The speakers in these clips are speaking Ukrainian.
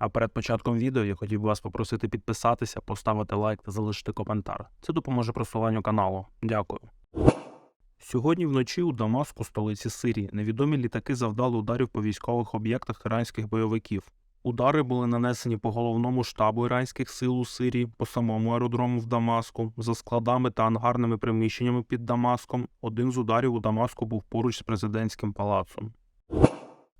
А перед початком відео я хотів би вас попросити підписатися, поставити лайк та залишити коментар. Це допоможе просуванню каналу. Дякую. Сьогодні вночі у Дамаску, столиці Сирії, невідомі літаки завдали ударів по військових об'єктах іранських бойовиків. Удари були нанесені по головному штабу іранських сил у Сирії, по самому аеродрому в Дамаску, за складами та ангарними приміщеннями під Дамаском. Один з ударів у Дамаску був поруч з президентським палацом.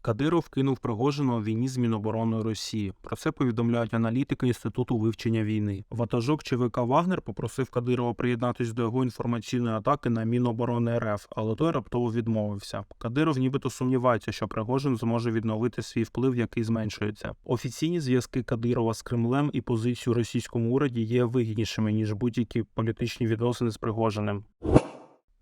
Кадиров кинув Пригожина у війні з Мінобороною Росії. Про це повідомляють аналітики Інституту вивчення війни. Ватажок ЧВК Вагнер попросив Кадирова приєднатись до його інформаційної атаки на Міноборони РФ, але той раптово відмовився. Кадиров нібито сумнівається, що Пригожин зможе відновити свій вплив, який зменшується. Офіційні зв'язки Кадирова з Кремлем і позицію російському уряді є вигіднішими ніж будь-які політичні відносини з Пригожиним.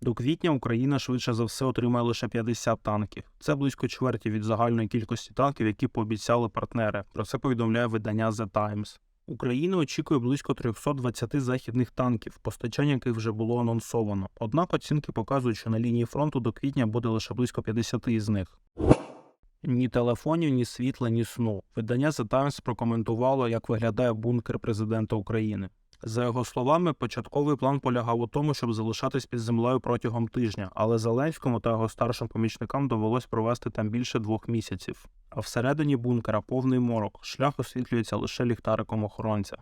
До квітня Україна швидше за все отримає лише 50 танків. Це близько чверті від загальної кількості танків, які пообіцяли партнери. Про це повідомляє видання The Times. Україна очікує близько 320 західних танків, постачання яких вже було анонсовано. Однак оцінки показують, що на лінії фронту до квітня буде лише близько 50 із них. Ні телефонів, ні світла, ні сну. Видання The Times прокоментувало, як виглядає бункер президента України. За його словами, початковий план полягав у тому, щоб залишатись під землею протягом тижня, але Зеленському та його старшим помічникам довелось провести там більше двох місяців. А всередині бункера повний морок, шлях освітлюється лише ліхтариком охоронця.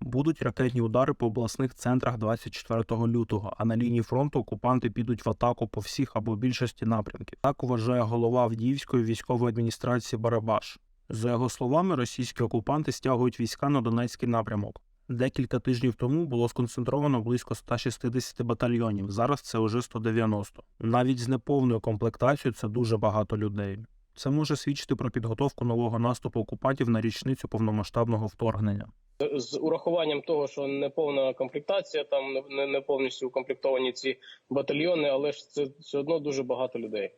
Будуть ракетні удари по обласних центрах 24 лютого, а на лінії фронту окупанти підуть в атаку по всіх або більшості напрямків. Так вважає голова Авдіївської військової адміністрації Барабаш. За його словами, російські окупанти стягують війська на Донецький напрямок. Декілька тижнів тому було сконцентровано близько 160 батальйонів. Зараз це вже 190. Навіть з неповною комплектацією це дуже багато людей. Це може свідчити про підготовку нового наступу окупантів на річницю повномасштабного вторгнення. з урахуванням того, що не повна комплектація, там не, не повністю укомплектовані ці батальйони, але ж це все одно дуже багато людей.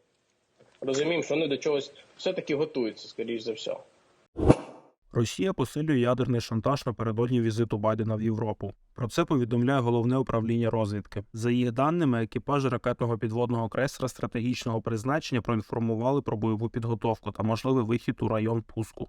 Розуміємо, що вони до чогось все-таки готуються, скоріш за все. Росія посилює ядерний шантаж напередодні візиту Байдена в Європу. Про це повідомляє головне управління розвідки. За їх даними, екіпажі ракетного підводного крейсера стратегічного призначення проінформували про бойову підготовку та можливий вихід у район пуску.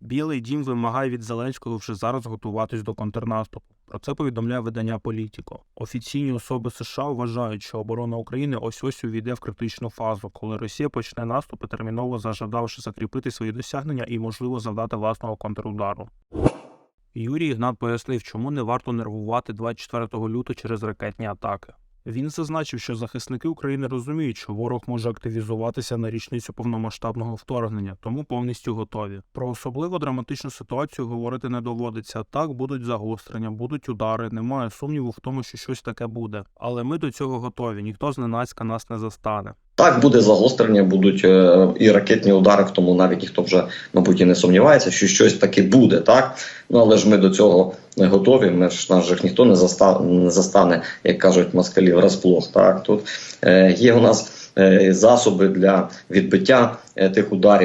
Білий дім вимагає від Зеленського вже зараз готуватись до контрнаступу. Про це повідомляє видання Політіко. Офіційні особи США вважають, що оборона України ось ось увійде в критичну фазу, коли Росія почне наступи, терміново зажадавши закріпити свої досягнення і, можливо, завдати власного контрудару. Юрій Ігнат пояснив, чому не варто нервувати 24 лютого через ракетні атаки. Він зазначив, що захисники України розуміють, що ворог може активізуватися на річницю повномасштабного вторгнення, тому повністю готові. Про особливо драматичну ситуацію говорити не доводиться. Так будуть загострення, будуть удари. Немає сумніву в тому, що щось таке буде. Але ми до цього готові. Ніхто зненацька нас не застане. Так, буде загострення, будуть е, і ракетні удари, в тому навіть ніхто вже, мабуть, і не сумнівається, що щось таке буде, так? Ну але ж ми до цього не готові. Ми ж нас же ніхто не застане, не застане, як кажуть москалі, врасплох. Так тут е, є у нас е, засоби для відбиття е, тих ударів.